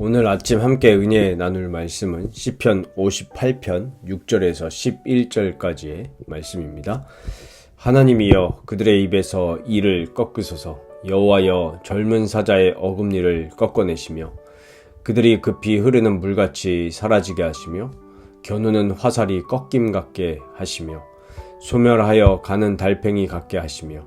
오늘 아침 함께 은혜 나눌 말씀은 시편 58편 6절에서 11절까지의 말씀입니다. 하나님이여 그들의 입에서 이를 꺾으소서 여호와여 젊은 사자의 어금니를 꺾어내시며 그들이 급히 흐르는 물같이 사라지게 하시며 겨누는 화살이 꺾임 같게 하시며 소멸하여 가는 달팽이 같게 하시며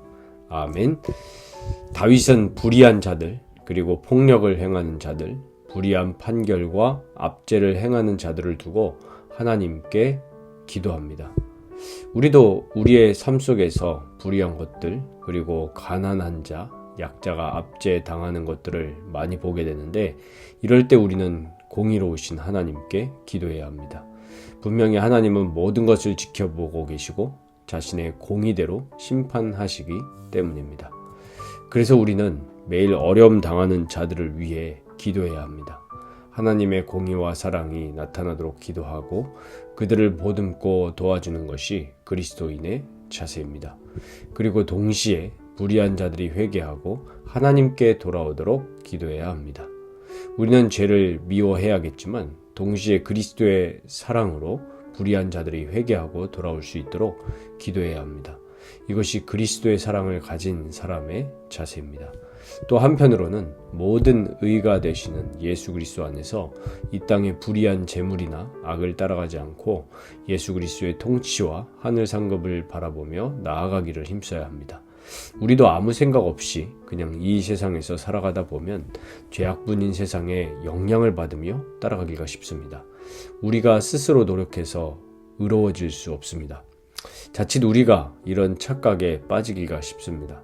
아멘. 다윗은 불의한 자들 그리고 폭력을 행하는 자들 불의한 판결과 압제를 행하는 자들을 두고 하나님께 기도합니다. 우리도 우리의 삶 속에서 불의한 것들 그리고 가난한 자, 약자가 압제 당하는 것들을 많이 보게 되는데 이럴 때 우리는 공의로우신 하나님께 기도해야 합니다. 분명히 하나님은 모든 것을 지켜보고 계시고 자신의 공의대로 심판하시기 때문입니다. 그래서 우리는 매일 어려움 당하는 자들을 위해 기도해야 합니다. 하나님의 공의와 사랑이 나타나도록 기도하고 그들을 보듬고 도와주는 것이 그리스도인의 자세입니다. 그리고 동시에 불의한 자들이 회개하고 하나님께 돌아오도록 기도해야 합니다. 우리는 죄를 미워해야겠지만 동시에 그리스도의 사랑으로 불의한 자들이 회개하고 돌아올 수 있도록 기도해야 합니다. 이것이 그리스도의 사랑을 가진 사람의 자세입니다. 또 한편으로는 모든 의가 되시는 예수 그리스도 안에서 이 땅의 불의한 재물이나 악을 따라가지 않고 예수 그리스도의 통치와 하늘 상급을 바라보며 나아가기를 힘써야 합니다. 우리도 아무 생각 없이 그냥 이 세상에서 살아가다 보면 죄악분인 세상에 영향을 받으며 따라가기가 쉽습니다. 우리가 스스로 노력해서 의로워질 수 없습니다. 자칫 우리가 이런 착각에 빠지기가 쉽습니다.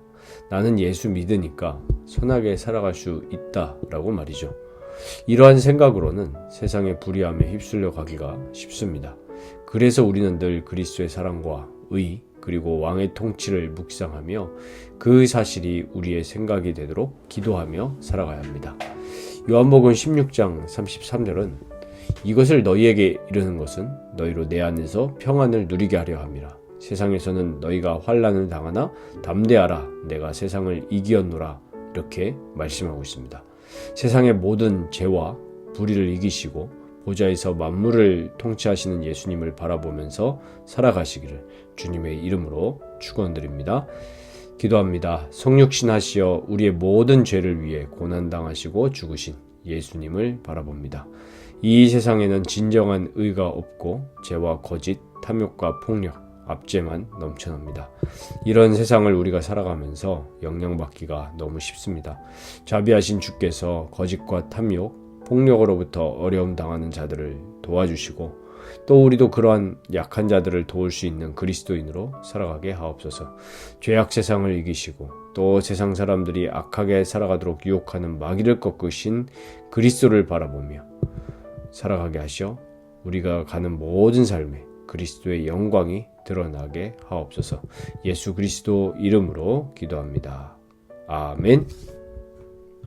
나는 예수 믿으니까 선하게 살아갈 수 있다라고 말이죠. 이러한 생각으로는 세상의 불의함에 휩쓸려 가기가 쉽습니다. 그래서 우리는 늘 그리스도의 사랑과 의 그리고 왕의 통치를 묵상하며 그 사실이 우리의 생각이 되도록 기도하며 살아가야 합니다. 요한복음 16장 33절은 이것을 너희에게 이르는 것은 너희로 내 안에서 평안을 누리게 하려 함이라. 세상에서는 너희가 환란을 당하나 담대하라 내가 세상을 이기었노라 이렇게 말씀하고 있습니다. 세상의 모든 죄와 불의를 이기시고 보좌에서 만물을 통치하시는 예수님을 바라보면서 살아가시기를 주님의 이름으로 축원드립니다. 기도합니다. 성육신 하시어 우리의 모든 죄를 위해 고난 당하시고 죽으신 예수님을 바라봅니다. 이 세상에는 진정한 의가 없고 죄와 거짓, 탐욕과 폭력, 압제만 넘쳐납니다. 이런 세상을 우리가 살아가면서 영향받기가 너무 쉽습니다. 자비하신 주께서 거짓과 탐욕, 폭력으로부터 어려움 당하는 자들을 도와주시고 또 우리도 그러한 약한 자들을 도울 수 있는 그리스도인으로 살아가게 하옵소서. 죄악 세상을 이기시고 또 세상 사람들이 악하게 살아가도록 유혹하는 마귀를 꺾으신 그리스도를 바라보며 살아가게 하시어 우리가 가는 모든 삶에 그리스도의 영광이 드러나게 하옵소서. 예수 그리스도 이름으로 기도합니다. 아멘.